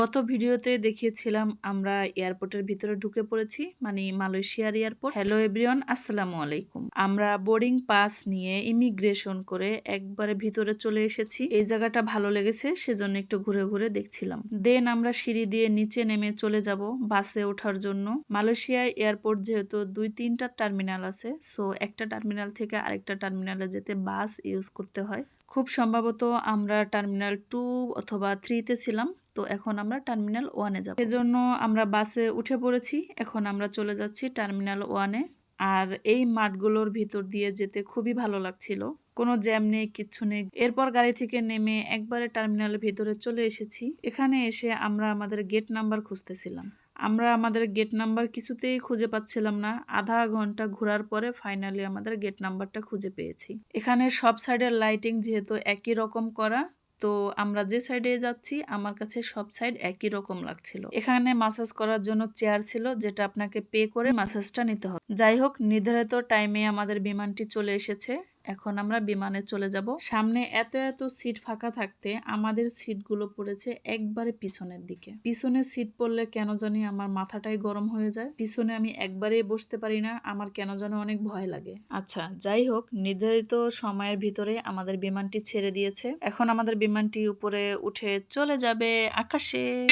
গত ভিডিওতে দেখিয়েছিলাম আমরা এয়ারপোর্টের ভিতরে ঢুকে পড়েছি মানে মালয়েশিয়ার এয়ারপোর্ট। হ্যালো এভরিওয়ান আসসালামু আলাইকুম। আমরা বোর্ডিং পাস নিয়ে ইমিগ্রেশন করে একবারে ভিতরে চলে এসেছি। এই জায়গাটা ভালো লেগেছে, সেজন্য একটু ঘুরে ঘুরে দেখছিলাম। দেন আমরা সিঁড়ি দিয়ে নিচে নেমে চলে যাব বাসে ওঠার জন্য। মালয়েশিয়া এয়ারপোর্ট যেহেতু দুই তিনটা টার্মিনাল আছে সো একটা টার্মিনাল থেকে আরেকটা টার্মিনালে যেতে বাস ইউজ করতে হয়। খুব সম্ভবত আমরা টার্মিনাল টু অথবা থ্রিতে ছিলাম তো এখন আমরা টার্মিনাল ওয়ানে যাব। সেজন্য আমরা বাসে উঠে পড়েছি, এখন আমরা চলে যাচ্ছি টার্মিনাল ওয়ানে। আর এই মাঠগুলোর ভিতর দিয়ে যেতে খুবই ভালো লাগছিল। কোনো জ্যাম নেই, কিচ্ছু নেই। এরপর গাড়ি থেকে নেমে একবারে টার্মিনালের ভিতরে চলে এসেছি। এখানে এসে আমরা আমাদের গেট নাম্বার খুঁজতেছিলাম। আমরা আমাদের গেট নাম্বার কিছুতেই খুঁজে পাচ্ছিলাম না। আধা ঘণ্টা ঘোরার পরে ফাইনালি আমাদের গেট নাম্বারটা খুঁজে পেয়েছি। এখানে সব সাইডের লাইটিং যেহেতু একই রকম করা তো আমরা যে সাইডে যাচ্ছি, আমার কাছে সব সাইড একই রকম লাগছিল। এখানে মাসাজ করার জন্য চেয়ার ছিল, যেটা আপনাকে পে করে মাসাজটা নিতে হবে। যাই হোক, নির্ধারিত টাইমে আমাদের বিমানটি চলে এসেছে। এখন আমরা বিমানে চলে যাব। সামনে এত এত সিট ফাঁকা থাকতে আমাদের সিটগুলো পড়েছে একবারে পিছনের দিকে। পিছনের সিট পড়লে কেন জানি আমার মাথাটাই গরম হয়ে যায়। পিছনে আমি একবারেই বসতে পারি না, আমার কেন যেন অনেক ভয় লাগে। আচ্ছা যাই হোক, নির্ধারিত সময়ের ভিতরে আমাদের বিমানটি ছেড়ে দিয়েছে। এখন আমাদের বিমানটি উপরে উঠে চলে যাবে আকাশে।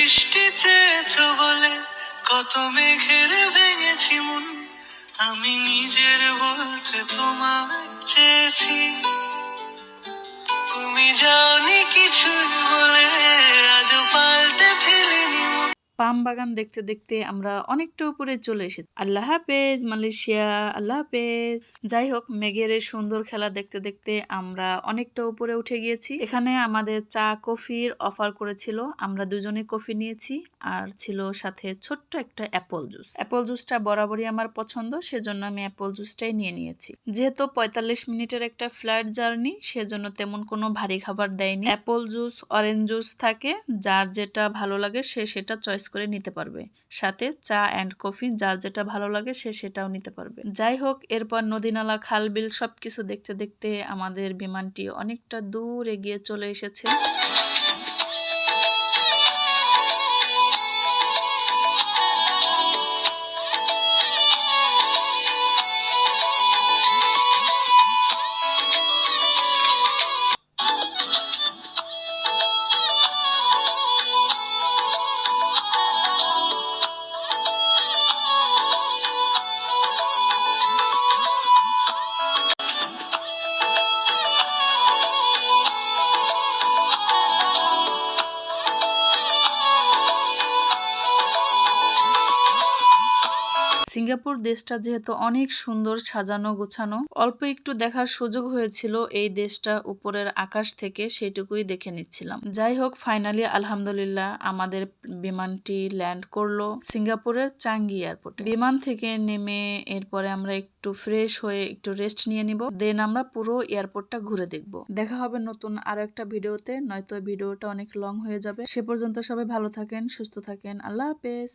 কত মেঘের ভেঙেছি মন আমি নিজের বলতে তোমায় চেয়েছি। তুমি জানি কিছু বলে পাম বাগান দেখতে দেখতে আমরা অনেকটা উপরে চলে এসেছি। আল্লাহ হাফেজ, মালয়েশিয়া, আল্লাহ হাফেজ। যাই হোক, মেঘের সুন্দর খেলা দেখতে দেখতে আমরা অনেকটা উপরে উঠে গিয়েছি। এখানে আমাদের চা, কফির অফার করেছিল। আমরা দুজনে কফি নিয়েছি আর ছিল সাথে ছোট্ট একটা অ্যাপল জুস। অ্যাপল জুসটা বরাবরই আমার পছন্দ, সেজন্য আমি অ্যাপল জুসটাই নিয়ে নিয়েছি। যেহেতু পঁয়তাল্লিশ মিনিটের একটা ফ্লাইট জার্নি, সেজন্য তেমন কোনো ভারী খাবার দেয়নি। অ্যাপল জুস, অরেঞ্জ জুস থাকে, যার যেটা ভালো লাগে সে সেটা চয়েস করে নিতে পারবে। সাথে চা অ্যান্ড কফি যার যেটা ভালো লাগে সে সেটাও নিতে পারবে। যাই হোক, এরপর নদীনালা খাল বিল সবকিছু দেখতে দেখতে আমাদের বিমানটি অনেকটা দূর এগিয়ে চলে এসেছে। সিঙ্গাপুর দেশটা যেহেতু অনেক সুন্দর সাজানো গোছানো, অল্প একটু দেখার সুযোগ হয়েছিল এই দেশটা উপরের আকাশ থেকে সেটুকুই দেখে নিচ্ছিলাম। যাই হোক ফাইনালি আলহামদুলিল্লাহ, আমাদের বিমানটি ল্যান্ড করল সিঙ্গাপুরের চাঙ্গি এয়ারপোর্টে বিমান থেকে নেমে এরপরে আমরা একটু ফ্রেশ হয়ে একটু রেস্ট নিয়ে নিব দেন আমরা পুরো এয়ারপোর্টটা ঘুরে দেখব। দেখা হবে নতুন আরও একটা ভিডিওতে, নয়তো ভিডিওটা অনেক লং হয়ে যাবে। সে পর্যন্ত সবাই ভালো থাকেন, সুস্থ থাকেন, আল্লাহ হাফেজ।